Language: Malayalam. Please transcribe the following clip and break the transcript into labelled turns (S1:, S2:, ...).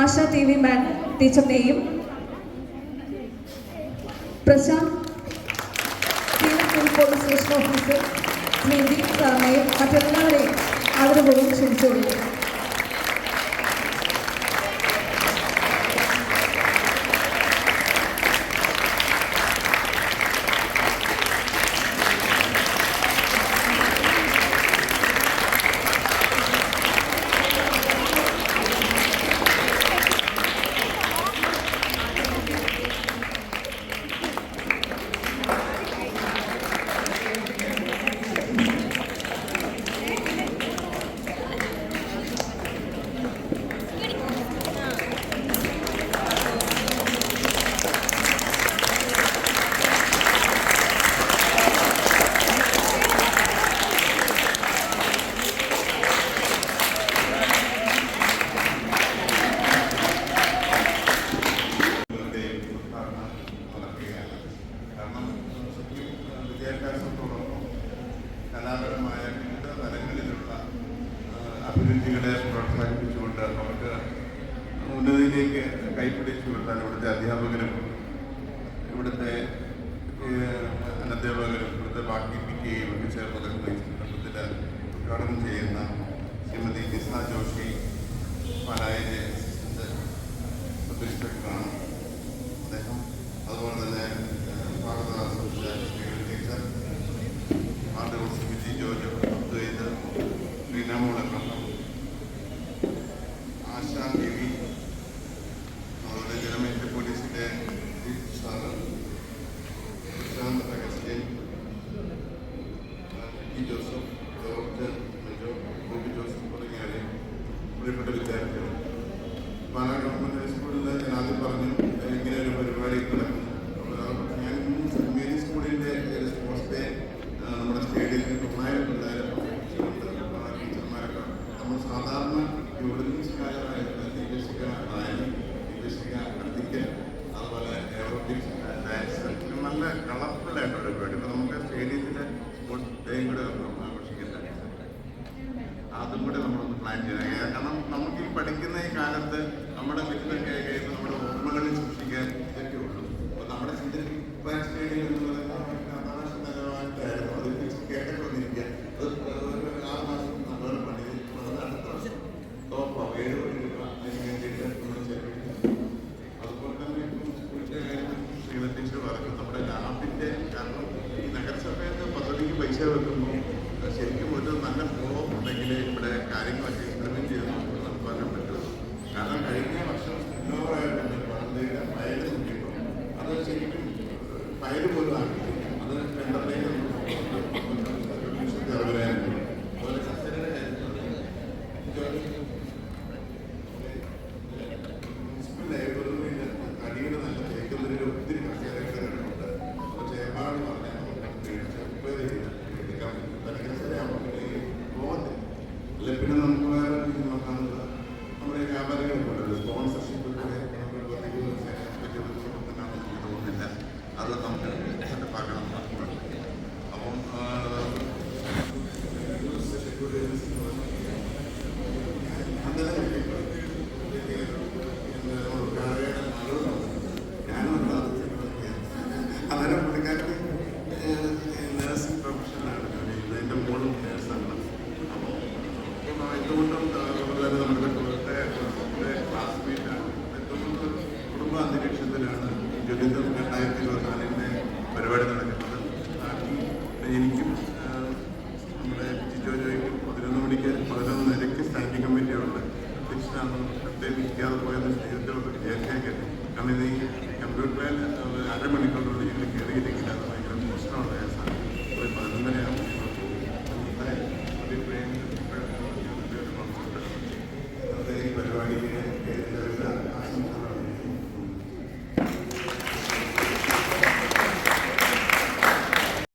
S1: ആശ ടി വി മാൻ ടീച്ചറിനെയും Prashanth police station officer Smithi സാറിനെയും മറ്റെല്ലാവരെയും ആദരപൂർവം ക്ഷണിച്ചുകൊള്ളുന്നു.
S2: അഭിരുചികളെ പ്രോത്സാഹിപ്പിച്ചുകൊണ്ട് നമുക്ക് ഉന്നതിയിലേക്ക് കൈപിടിച്ചു കൊണ്ടാണ് ഇവിടുത്തെ അധ്യാപകരും ഇവിടുത്തെ അനധ്യാപകരും ഇവിടുത്തെ ബാക്കി പി ഒക്കെ ചേർന്ന് ഉദ്ഘാടനം ചെയ്യുന്ന E Joseph George Bobby Joseph തുടങ്ങിയവരെ പ്രിയപ്പെട്ട വിദ്യാർത്ഥികൾ പാലാ ഗവൺമെന്റ് കൂടെ നമ്മൾ ആഘോഷിക്കില്ല അതും കൂടെ നമ്മളൊന്ന് പ്ലാൻ ചെയ്യണം. കാരണം നമുക്ക് ഈ പഠിക്കുന്ന ഈ കാലത്ത് നമ്മുടെ വീട്ടിലൊക്കെ കഴിയുമ്പോൾ നമ്മുടെ ഓർമ്മകളിൽ സൂക്ഷിക്കാൻ ഇതൊക്കെ ഉള്ളൂ. അപ്പൊ നമ്മുടെ ചിന്തയിൽ ശരിക്കും ഒരു നല്ല ഫ്ലോ ഉണ്ടെങ്കിൽ ഇവിടെ കാര്യങ്ങളൊക്കെ ഇംപ്ലിമെന്റ് ചെയ്ത് നമുക്ക് നടപ്പാക്കാൻ പറ്റുള്ളൂ. കാരണം കഴിഞ്ഞ വർഷം എന്തുകൊണ്ടും അതുപോലെ നമ്മുടെ കുടുംബത്തെ ക്ലാസ്മേറ്റാണ് എന്തുകൊണ്ടും കുടുംബ അന്തരീക്ഷത്തിലാണ് ജോലിതം രണ്ടായിരത്തി ഇരുപത്തിനാലിന്റെ പരിപാടി നടക്കുന്നത്. എനിക്കും നമ്മുടെ ജിജോ ജോയ്ക്കും പതിനൊന്ന് മണിക്ക് പതിനൊന്ന് നിരക്ക് സ്റ്റാൻഡിംഗ് കമ്മിറ്റിയുണ്ട് അധ്യക്ഷനാണ് പ്രത്യേകം ഇരിക്കാതെ പോയത് ജീവിതത്തിലൊക്കെ വിചാരിച്ചേക്കട്ടെ കാരണം ഇത്